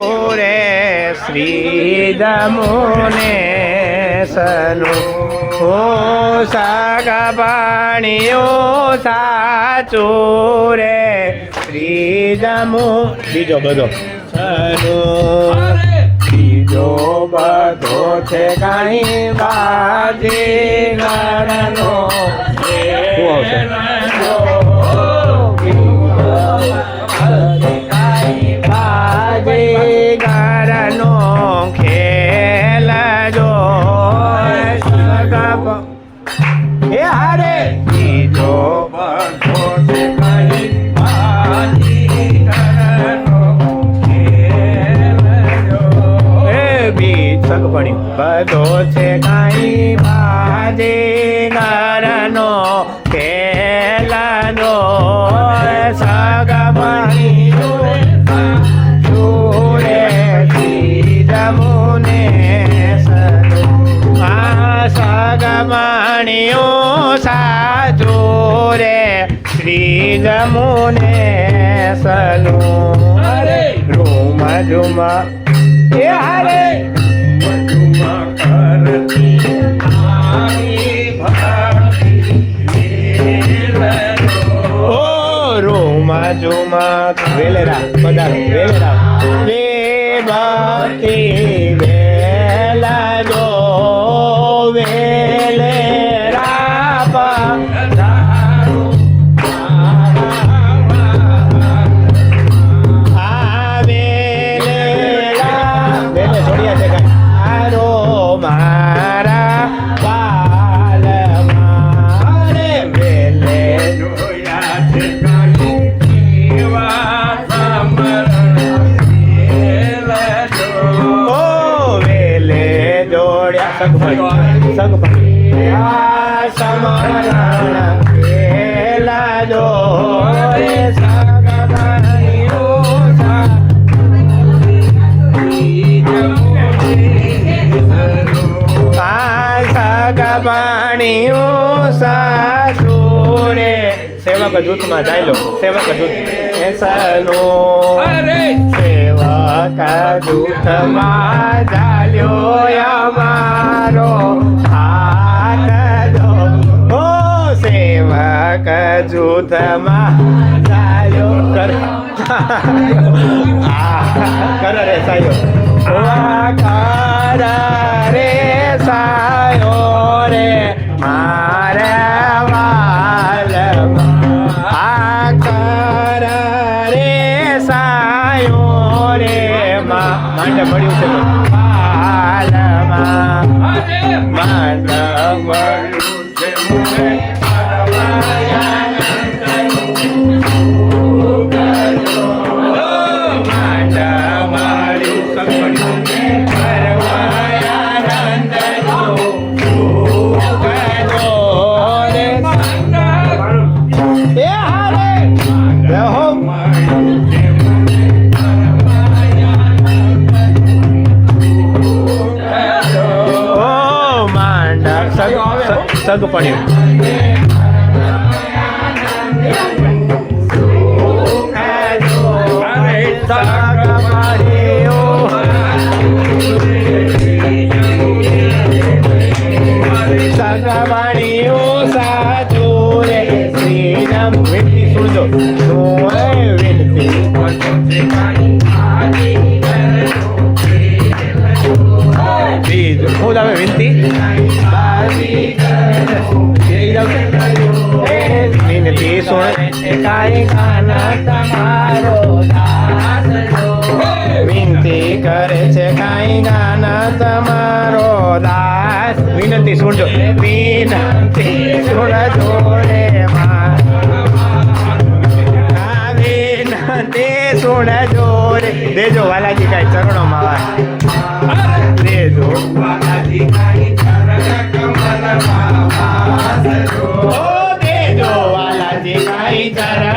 રે શ્રી દમુને સનુ ઓ સાગા સાચો રે શ્રી દમુ બીજો બધો. સનુ બીજો બધો છે કાંઈ બાજી ગણનો સગપણી બધો છે કઈ બાજીગરનો ઘરનો જો સગપણી જોડે સનુ આ સગમણીઓ સાચો રે શ્રીરમુને સનુ. અરે! રૂમ ઝુમા. એ હરે! ઝુમ વેલેરા પધારો વેલેરા વે ભક્તિ વેલા આ સમરણ વેલા જોડે સગભાઈ ઓ સા સેવક જૂથમાં જાય લો સેવક જૂથ એસનો સેવક જૂથમાં ચાલ્યો અમારો સેવક જૂથમાં સાયો કર કર રે સાયો. કર રે સાયો રે, મારે વાલમાં આ કર રે સાયો રે માં. માંડે મળ્યું છે સગ પડ્યું સગવાણીઓ સાચું રે બીજ હું તમે વિનતી વિનતી. કાંઈ કાના તમારો વિનતી કરે છે કાંઈ ગાના તમારો દાસ. વિનંતી સુણજો. વિનંતી સુણજો રે સુણજો રે. દેજો વાલાજી કાંઈ ચરણોમાં દેજો. ઓ વાલાજી